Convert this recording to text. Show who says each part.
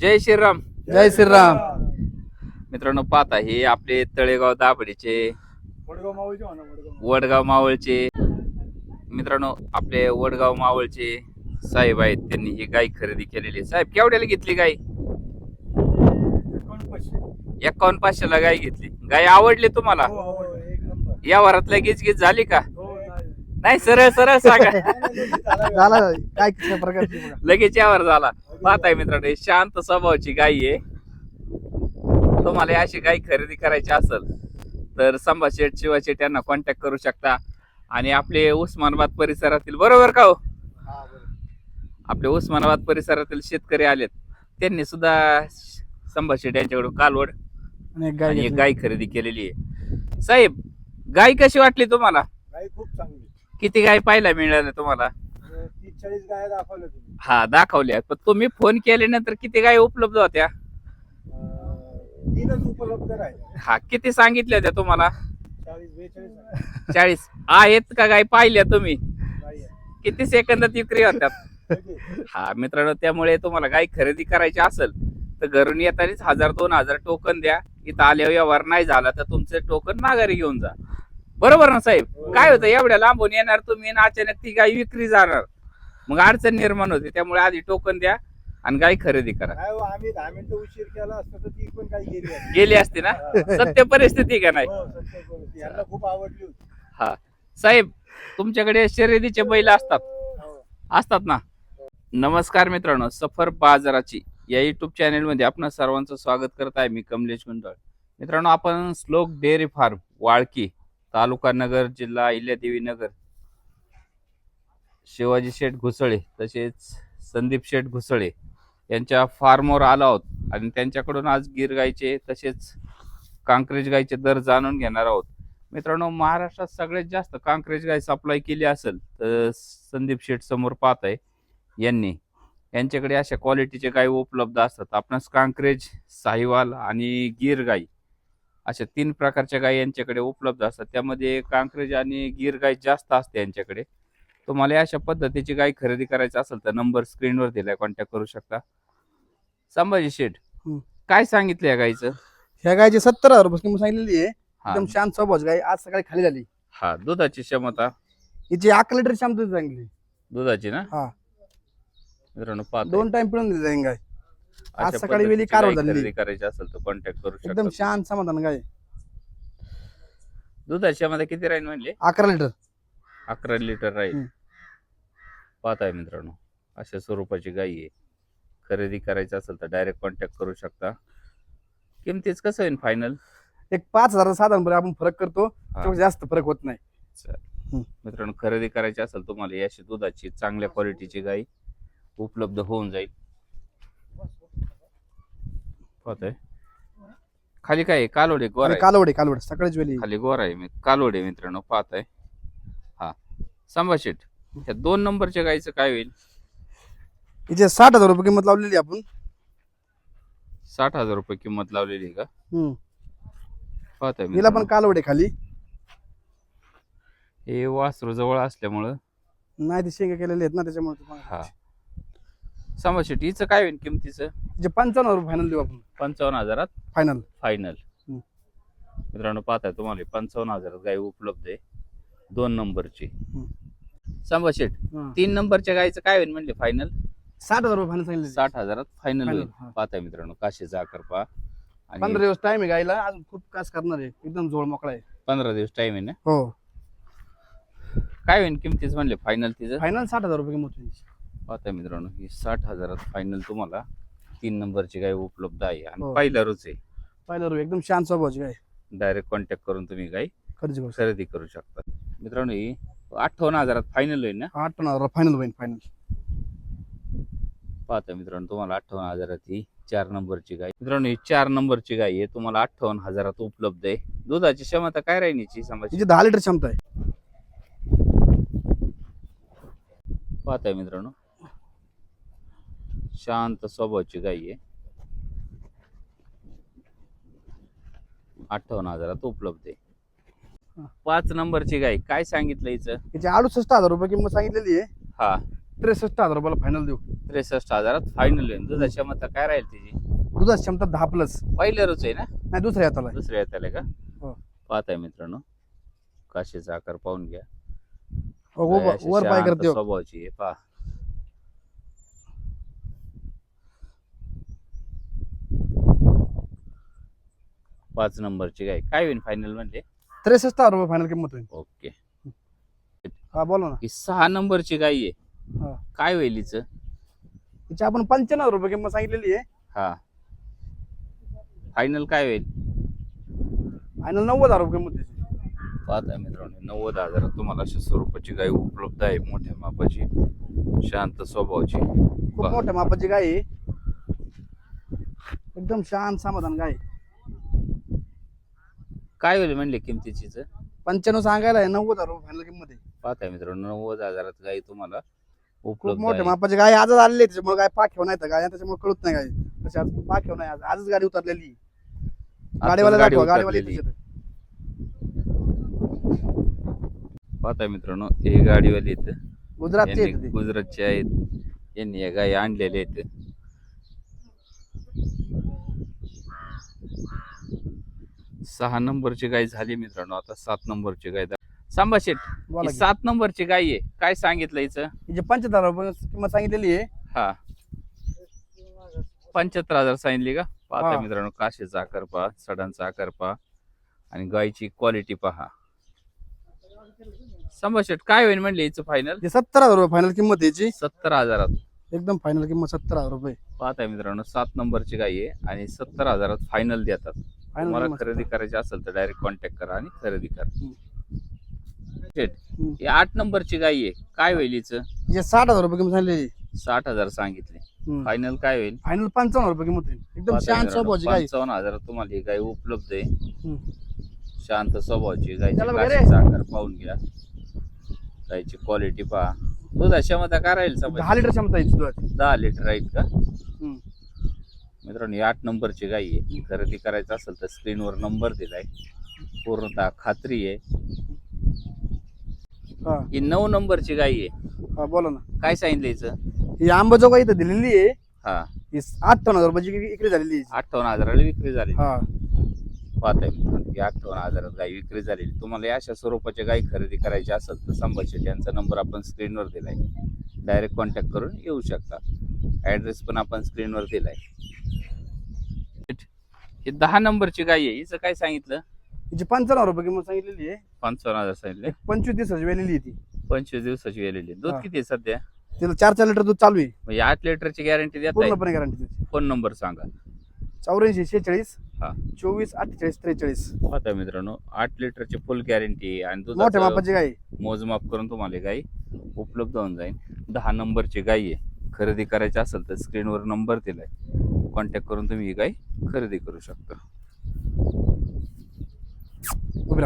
Speaker 1: जय श्रीराम.
Speaker 2: जय श्रीराम.
Speaker 1: मित्रांनो पाहता हे आपले तळेगाव दाभडीचे
Speaker 2: वडगाव मावळचे
Speaker 1: मित्रांनो आपले वडगाव मावळचे साहेब आहेत त्यांनी ही गाय खरेदी केलेली. आहे. साहेब केवढ्याला घेतली गाय?
Speaker 2: एकावन्न पाचशे
Speaker 1: एकावन्न पाचशेला गाय घेतली. गाय आवडली तुम्हाला?
Speaker 2: हो हो
Speaker 1: या वरातल्या गिचगीच झाली का?
Speaker 2: हो नाही.
Speaker 1: सरळ सरळ सांगा.
Speaker 2: झाला काय किती प्रकारची बघा
Speaker 1: लगेच यावर झाला. पाहताय मित्रांनो ही शांत स्वभावाची गाय आहे. तुम्हाला अशी गाय खरेदी करायची असेल तर संभा शेठ शिवा शेठ यांना कॉन्टॅक्ट करू शकता. आणि आपले उस्मानाबाद परिसरातील बरोबर का हो. आपले उस्मानाबाद परिसरातील शेतकरी आलेत. त्यांनी सुद्धा संभा शेठ यांच्याकडून कालवड
Speaker 2: आणि गाय
Speaker 1: खरेदी केलेली आहे. साहेब गाय कशी वाटली तुम्हाला?
Speaker 2: गाय खूप चांगली.
Speaker 1: किती गाय पाहायला मिळाल्या तुम्हाला?
Speaker 2: चाळीस गाय दाखवल्या तुम्ही.
Speaker 1: हा दाखवल्या पण तुम्ही फोन केल्यानंतर किती गाय उपलब्ध होत्या?
Speaker 2: अं, तीनच उपलब्ध राहिले
Speaker 1: हा किती सांगितल्या होत्या तुम्हाला?
Speaker 2: चाळीस बेचाळीस आहे.
Speaker 1: चाळीस. आहेत का गाय पाहिल्या तुम्ही?
Speaker 2: आहे.
Speaker 1: किती सेकंदात विक्री होत्यात
Speaker 2: किती?
Speaker 1: हा मित्रांनो त्यामुळे तुम्हाला गाय खरेदी करायची असेल तर घरून येतानाच हजार दोन हजार टोकन द्या. इथं आल्यावर व्यवहार नाही झाला तर तुमचे टोकन माघारी घेऊन जा. बरोबर ना साहेब? काय होतं एवढ्या लांबून येणार तुम्ही आणि अचानक ती गाय विक्री जाणार. मग अडचण निर्माण होते त्यामुळे आधी टोकन द्या आणि गाय खरेदी करा.
Speaker 2: काय हो, आम्ही दहा मिनिटं उशीर केला असता तर ती पण काही गेली असती.
Speaker 1: गेली असते ना? सत्य परिस्थिती का नाही?
Speaker 2: हो, सत्य परिस्थिती. यांना खूप आवडली होती.
Speaker 1: हा. साहेब तुमच्याकडे शर्यतीचे बैल असतात.
Speaker 2: हो.
Speaker 1: असतात ना? नमस्कार मित्रांनो सफर बाजाराची या युट्यूब चॅनेलमध्ये आपण सर्वांचं स्वागत करत आहे मी कमलेश गुंडळ. मित्रांनो आपण श्लोक डेअरी फार्म वाळकी तालुका नगर जिल्हा अहिल्यादेवी नगर शिवाजी शेठ घुसळे तसेच संदीप शेठ घुसळे यांच्या फार्मवर आलो आहोत. आणि त्यांच्याकडून आज गीर गायचे तसेच कांक्रेज गायचे दर जाणून घेणार आहोत. मित्रांनो महाराष्ट्रात सगळ्यात जास्त कांक्रेज गाय सप्लाय केली असेल तर संदीप शेठ समोर पाहत आहे. यांनी यांच्याकडे अशा क्वालिटीचे गाय उपलब्ध असतात. आपणास कांक्रेज साहिवाल आणि गीर गाई अशा तीन प्रकारच्या गायी यांच्याकडे उपलब्ध असतात. त्यामध्ये कांक्रेज आणि गीर गाय जास्त असते यांच्याकडे. तुम्हाला अशा पद्धतीची गाय खरेदी करायची असेल तर नंबर स्क्रीनवर दिलाय कॉन्टॅक्ट करू शकता. संभाजी शेठ
Speaker 2: हम्म.
Speaker 1: काय सांगितलं या गायचं
Speaker 2: ह्या गायची सत्तर हजार रुपये किंमत सांगितलेली आहे.
Speaker 1: हा.
Speaker 2: एकदम शांत स्वभाव गाय आज सकाळी खाली झाली.
Speaker 1: हा दुधाची क्षमता
Speaker 2: हिची अकरा लिटर क्षमता सांगितली.
Speaker 1: दुधाची ना?
Speaker 2: हा.
Speaker 1: मित्रांनो
Speaker 2: दोन टाइम पिळून दिली जाईल गाय आज सकाळी वेळी
Speaker 1: पद्धतीची
Speaker 2: कारवाई
Speaker 1: गाय
Speaker 2: झालेली.
Speaker 1: खरेदी करायची असेल तर कॉन्टॅक्ट करू
Speaker 2: एकदम
Speaker 1: शकता
Speaker 2: शांत समाधान गाय
Speaker 1: दुधाच्या मध्ये किती राहील म्हणले?
Speaker 2: अकरा लिटर.
Speaker 1: अकरा लिटर राहील. पाहत आहे मित्रांनो अशा स्वरूपाची गाई आहे. खरेदी करायची असेल तर डायरेक्ट कॉन्टॅक्ट करू शकता. किमतीच कसं होईल फायनल
Speaker 2: एक पाच हजार साधारणपणे आपण फरक करतो. जास्त फरक होत नाही.
Speaker 1: मित्रांनो खरेदी करायची असेल तुम्हाला अशी दुधाची चांगल्या क्वालिटीची गाई उपलब्ध होऊन जाईल. पाहतोय. खाली काय आहे? कालोडे गोर आहे.
Speaker 2: कालवडे कालवडे सकाळीच वेळी
Speaker 1: खाली गोर आहे. मी कालोडे मित्रांनो पाहत आहे संभाषित. ह्या दोन नंबरच्या गाईचं काय होईल?
Speaker 2: हिचे साठ हजार रुपये किंमत लावलेली आपण.
Speaker 1: साठ हजार रुपये किंमत लावलेली आहे का?
Speaker 2: हम्म.
Speaker 1: पाहत आहे
Speaker 2: हिला. पण कालवडे खाली.
Speaker 1: हे वासरू जवळ असल्यामुळं.
Speaker 2: नाही ते शेंगा केलेले आहेत ना त्याच्यामुळे
Speaker 1: हा. संभाषित हिचं काय होईल किमतीचं?
Speaker 2: हिचे पंचावन्न हजार रुपये फायनल देऊ आपण.
Speaker 1: पंचावन्न हजारात?
Speaker 2: फायनल
Speaker 1: फायनल
Speaker 2: हम्म.
Speaker 1: मित्रांनो पाहताय तुम्हाला पंचावन्न हजारात गाय उपलब्ध आहे. दोन नंबरची.
Speaker 2: हम्म.
Speaker 1: संभाषित तीन नंबरच्या गायचं काय होईल म्हणले? फायनल
Speaker 2: साठ हजार रुपये फायनल सांगितले.
Speaker 1: साठ हजारात फायनल
Speaker 2: Final,
Speaker 1: होईल.
Speaker 2: हा.
Speaker 1: मित्रांनो काशीचा आकार पहा.
Speaker 2: पंधरा
Speaker 1: आणि
Speaker 2: दिवस टाइम आहे गायला अजून खूप कास करणार आहे. एकदम जोड मोकळा आहे.
Speaker 1: पंधरा दिवस टाइम आहे ना?
Speaker 2: हो.
Speaker 1: काय होईल किमतीच म्हणले? फायनल तिचं?
Speaker 2: फायनल साठ हजार रुपये किंमत होईल.
Speaker 1: पाहताय मित्रांनो ही साठ हजारात फायनल तुम्हाला तीन नंबरची गाय उपलब्ध आहे. आणि
Speaker 2: हो.
Speaker 1: पहिला रोज आहे.
Speaker 2: पहिला रुपये एकदम शांत स्वभावाची गाय.
Speaker 1: डायरेक्ट कॉन्टॅक्ट करून तुम्ही गाय
Speaker 2: खर्च करू
Speaker 1: खरेदी करू शकता. मित्रांनो ही अठ्ठावन्न हजारात फायनल होईल ना?
Speaker 2: आठ हजार फायनल होईल फायनल
Speaker 1: पाहता मित्रांनो तुम्हाला अठ्ठावन्न हजारात ही चार नंबरची गाय. मित्रांनो ही चार नंबरची गाय आहे. तुम्हाला अठ्ठावन्न हजारात उपलब्ध आहे. दुधाची क्षमता काय राहील याची? समज
Speaker 2: दहा लिटर क्षमता आहे.
Speaker 1: पाहताय मित्रांनो. शांत स्वभावाची गाय आहे. अठ्ठावन्न हजारात उपलब्ध आहे. पाच नंबरची गाय. काय सांगितलं हिचं?
Speaker 2: हिची अडुसष्ट हजार रुपये किंमत सांगितलेली आहे.
Speaker 1: हा.
Speaker 2: त्रेसष्ट हजार रुपयाला फायनल देऊ.
Speaker 1: त्रेसष्ट हजारात फायनल होईल. दुधाची क्षमता काय राहील तिची?
Speaker 2: दुधाची क्षमता दहा प्लस
Speaker 1: पहिल्या रोज आहे ना?
Speaker 2: नाही दुसऱ्या हाताला आहे.
Speaker 1: दुसऱ्या येताले का?
Speaker 2: हो.
Speaker 1: पाहताय मित्रांनो. काशीचा आकार पाहून घ्या.
Speaker 2: हो,
Speaker 1: अशी
Speaker 2: वर पाय
Speaker 1: शांत
Speaker 2: करते हो.
Speaker 1: स्वभावाची आहे. पहा. पाच नंबरची गाय. काय होईल फायनल म्हणले?
Speaker 2: त्रेसष्ट हजार रुपये फायनल किंमत होईल.
Speaker 1: ओके.
Speaker 2: हा बोला ना.
Speaker 1: ही सहा नंबरची गाय आहे.
Speaker 2: हा.
Speaker 1: काय होईल हिचं?
Speaker 2: तिची आपण पंच्याण्णव रुपये किंमत सांगितलेली आहे.
Speaker 1: हा. फायनल काय होईल?
Speaker 2: फायनल नव्वद हजार रुपये किंमत
Speaker 1: पाहताय मित्रांनो नव्वद हजारात तुम्हाला अशा स्वरूपाची गाय उपलब्ध आहे. मोठ्या मापाची शांत स्वभावाची.
Speaker 2: खूप. मोठ्या मापाची गाय आहे. एकदम शांत समाधान गाय आहे.
Speaker 1: काय होईल म्हणले किमतीचीच?
Speaker 2: पंच्याण्णव सांगायला आहे नव्वद हजार रुपये फायनल किंमत आहे.
Speaker 1: पाहताय मित्रांनो नव्वद हजारात गाय तुम्हाला
Speaker 2: खूप
Speaker 1: उपलब्ध आहे.
Speaker 2: मापाची गाय आजच आलेली आहे त्याच्यामुळे गाय पाठ्यावर नाही तर गाय त्याच्यामुळे कळत नाही गाय. तशी आज पाठ्यावर नाही आज आजच गाडी उतरलेली. गाडीवाला
Speaker 1: गाडी
Speaker 2: दाखवा गाडीवाला
Speaker 1: उतरलेली.
Speaker 2: इथेच येतं.
Speaker 1: पाहताय मित्रांनो हे गाडीवाले आहेत.
Speaker 2: गुजरातचे
Speaker 1: यांनी
Speaker 2: ते.
Speaker 1: गुजरातचे आहेत. यांनी या गाय आणलेले आहेत. सहा नंबरची गाय झाली मित्रांनो. आता सात नंबरची गाय सांबा शेठ
Speaker 2: बोला
Speaker 1: ही
Speaker 2: की.
Speaker 1: सात नंबरची गाय आहे. काय सांगितलं हिचं?
Speaker 2: हिची पंच्याहत्तर रुपये किंमत सांगितलेली आहे.
Speaker 1: हा. पंच्याहत्तर हजार सांगितली का? पाहता
Speaker 2: हा.
Speaker 1: मित्रांनो काशीचा आकार पहा सडांचा आकार पहा आणि गायची क्वालिटी पहा. संभाषण काय होईल म्हणले हिचं फायनल
Speaker 2: हे सत्तर हजार रुपये फायनल किंमत याची
Speaker 1: सत्तर हजारात.
Speaker 2: एकदम फायनल किंमत सत्तर हजार रुपये.
Speaker 1: पाहताय मित्रांनो सात नंबरची गाय आहे आणि सत्तर हजारात फायनल देतात. तुम्हाला खरेदी करायची असेल तर डायरेक्ट कॉन्टॅक्ट करा आणि खरेदी करा. शेठ,
Speaker 2: हम्म.
Speaker 1: ही आठ नंबरची गाय आहे. काय होईल हिचं?
Speaker 2: हिचे साठ हजार रुपये किंमत
Speaker 1: साठ हजार सांगितले. फायनल काय होईल?
Speaker 2: फायनल पंचावन्न रुपये किंमत आहे एकदम शांत स्वभावाची गाय
Speaker 1: पंचावन्न हजारात तुम्हाला ही गाय उपलब्ध आहे.
Speaker 2: हम्म.
Speaker 1: शांत स्वभावाची गायची
Speaker 2: चला बघा रे.
Speaker 1: काशीचा आकार पाहून घ्या. गायची क्वालिटी पहा. दुधा क्षमता काय राहील
Speaker 2: दहा लिटर क्षमता आहे दुधाची.
Speaker 1: दहा लिटर राहील का. मित्रांनो ही आठ नंबरची गाय आहे. खरेदी करायचं असेल तर स्क्रीनवर नंबर दिलाय. पूर्णतः खात्री आहे.
Speaker 2: हा.
Speaker 1: ही नऊ नंबरची गाय आहे.
Speaker 2: हा बोला ना.
Speaker 1: काय सांगितलं हिचं?
Speaker 2: ही आंबाजोगाई इथं दिलेली आहे.
Speaker 1: हा.
Speaker 2: ही अठ्ठावन्न हजार रुपयाची विक्री- विक्री झालेली आहे.
Speaker 1: अठ्ठावन्न हजाराला विक्री झाली.
Speaker 2: हा.
Speaker 1: पाहताय मित्रांनो ही अठ्ठावन्न हजारात गाय विक्री झालेली. तुम्हाला या अशा स्वरूपाची गाय खरेदी करायची असेल तर संभाषण यांचा नंबर आपण स्क्रीनवर दिलाय. डायरेक्ट कॉन्टॅक्ट करून येऊ शकता. ऍड्रेस पण आपण स्क्रीनवर दिलाय. ही दहा नंबरची गाय आहे हिचं काय सांगितलं?
Speaker 2: हिची पंचावन्न रुपये किंमत सांगितलेली आहे.
Speaker 1: पंचावन्न हजार सांगितले.
Speaker 2: पंचवीस दिवसाची वेलेली आहे ती.
Speaker 1: पंचवीस दिवसाची वेलेली दूध
Speaker 2: हा.
Speaker 1: किती आहे सध्या?
Speaker 2: तिला चार चार लिटर दूध चालू आहे.
Speaker 1: म्हणजे आठ लिटरची गॅरंटी देत आहे
Speaker 2: पूर्णपणे गॅरंटी त्याची
Speaker 1: फोन नंबर सांगा.
Speaker 2: चौऱ्याऐंशी शेहेचाळीस
Speaker 1: हा.
Speaker 2: चोवीस अठ्ठेचाळीस त्रेचाळीस.
Speaker 1: पाहता मित्रांनो आठ लिटरची फुल गॅरंटी आहे आणि
Speaker 2: मोठ्या
Speaker 1: दुधाचं
Speaker 2: मापाची गाय आहे.
Speaker 1: मोजमाप करून तुम्हाला ही गाय उपलब्ध होऊन जाईल. दहा नंबरची गाय आहे. खरेदी करायची असेल तर स्क्रीनवर नंबर दिलाय. कॉन्टॅक्ट करून तुम्ही ही गाय खरेदी करू शकता.
Speaker 2: उभी